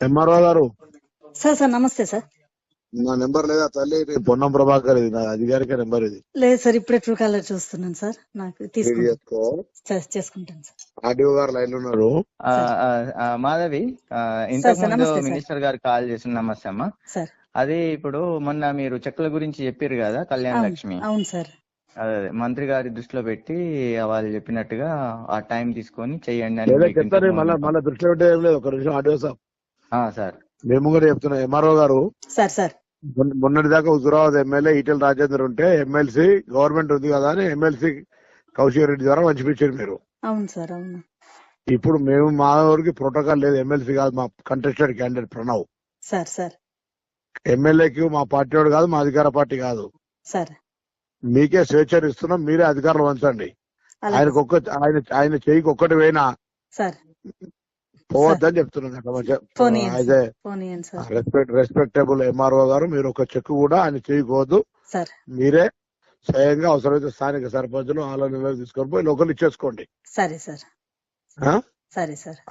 MRO గారు? Sir sir నమస్తే sir. నా నెంబర్ లేదా తల్లి? ఇది పొన్నం ప్రభాకర్ ఇది నా అధికారిక నెంబర్ ఇది. లేదు సార్ ఇప్పుడే ట్రూ కాలర్ చూస్తున్నాను సార్. నాకు తీసుకుంటాను చేసుకో. సార్, చేసుకుంటాను సార్. ఆర్డీఓ గారు లైన్ ఉన్నారు. ఆ, ఆ, ఆ, మాధవి ఆ, ఇంతకు సార్, ముందు నమస్తే సార్. మినిస్టర్ గారు కాల్ చేసిన నమస్తే అమ్మా. సార్. అది ఇప్పుడు మొన్న మీరు చెక్కుల గురించి చెప్పారు కదా కళ్యాణ అవును లక్ష్మి. అవును సార్. అదే అదే, మంత్రి గారి దృష్టిలో పెట్టి వాళ్ళు చెప్పినట్టుగా ఆ టైం తీసుకొని చెయ్యండి అని లేదా మీకు ఇంతకు మళ్ళీ ముందు- మళ్ళీ దృష్టిలో పెట్టే ఏం లేదు. ఒక నిమిషం ఆర్డీఓ సార్ ఆ, సార్. మేము కూడా చెప్తున్నాం ఎంఆర్ఓ గారు. Sir sir. మొన్న- మొన్నటి దాకా హుజురాబాద్ ఎమ్మెల్యే ఈటెల రాజేందర్ ఉంటే ఎమ్మెల్సీ గవర్నమెంట్ ఉంది కదా అని ఎమ్మెల్సీ కౌశిక్ రెడ్డి ద్వారా పంచిపించారు మీరు. అవును సార్ అవును. ఇప్పుడు మేము మా ఊరికి ప్రోటోకాల్ లేదు ఎమ్మెల్సీ కాదు మా contested candidate Pranav. Sir sir. ఎమ్మెల్యేకి మా పార్టీ వాడు కాదు మా అధికార పార్టీ కాదు. సార్. మీకే స్వేచ్ఛ ఇస్తున్నాం మీరే అధికారులు వంచండి అలాగే ఆయనకు ఒక్క ఆయన ఆయన చెయ్యికి ఒక్కటి పోయినా సార్. పోవద్దని చెప్తున్నాను రెస్పెక్ట్ రెస్పెక్టబుల్ ఎంఆర్ఓ గారు మీరు ఒక చెక్ కూడా ఆయన చేయకూడదు. సార్. మీరే స్వయంగా అవసరమైతే స్థానిక సర్పంచులు ఆల నిర్ణయం తీసుకొని పోయి లోకల్ ఇచ్చేసుకోండి. సరే సార్? సరే సార్.